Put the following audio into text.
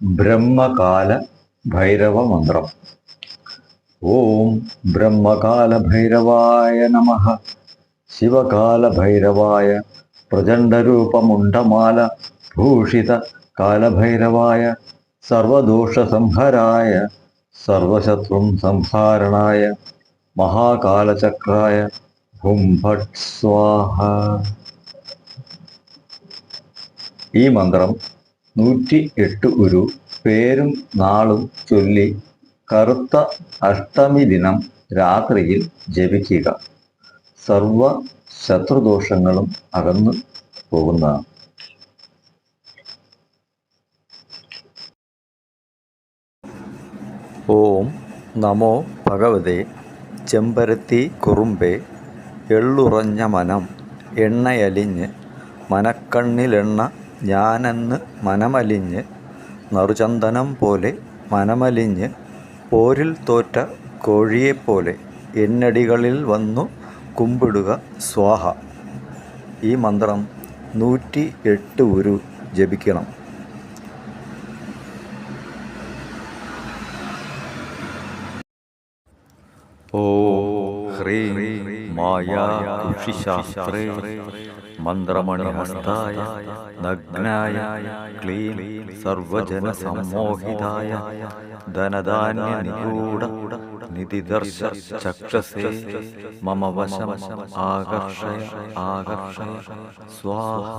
ബ്രഹ്മകാല ഭൈരവ മന്ത്രം ഓം ബ്രഹ്മകാല ഭൈരവായ നമ. ശിവകാല ഭൈരവായ പ്രചണ്ഡരൂപമുണ്ടമാല. ഭൂഷിത കാലഭൈരവായ സർവദോഷസംഹരായ സർവശത്രും സംഹാരണായ മഹാകാലചക്രായ ഹും ഭട്ട് സ്വാഹ. ഈ മന്ത്രം നൂറ്റി എട്ട് ഉരു പേരും നാളും ചൊല്ലി കറുത്ത അഷ്ടമി ദിനം രാത്രിയിൽ ജപിക്കുക. സർവ ശത്രുദോഷങ്ങളും അകന്നു പോകുന്നതാണ്. ഓം നമോ ഭഗവതേ. ചെമ്പരത്തി കുറുമ്പേ എള്ളുറഞ്ഞ മനം എണ്ണയലിഞ്ഞ് മനക്കണ്ണിലെണ്ണ ഞാനെന്ന് മനമലിഞ്ഞ് നറുചന്ദനം പോലെ മനമലിഞ്ഞ് പോരിൽ തോറ്റ കോഴിയെപ്പോലെ എന്നടികളിൽ വന്നു കുമ്പിടുക സ്വാഹ. ഈ മന്ത്രം നൂറ്റി എട്ട് ഉരു ജപിക്കണം. ഓ ഹ്രീം മായാ കുഷിശാസ്ത്രേ മന്ത്രമണിഹസ്തായ നഗ്നായ ക്ലീം സർവജനസമ്മോഹിതായ ധനധാന്യനിഗൂഢ നിധിദർശ ചക്ഷസേ മമ വശം ആകർഷയ ആകർഷയ സ്വാഹ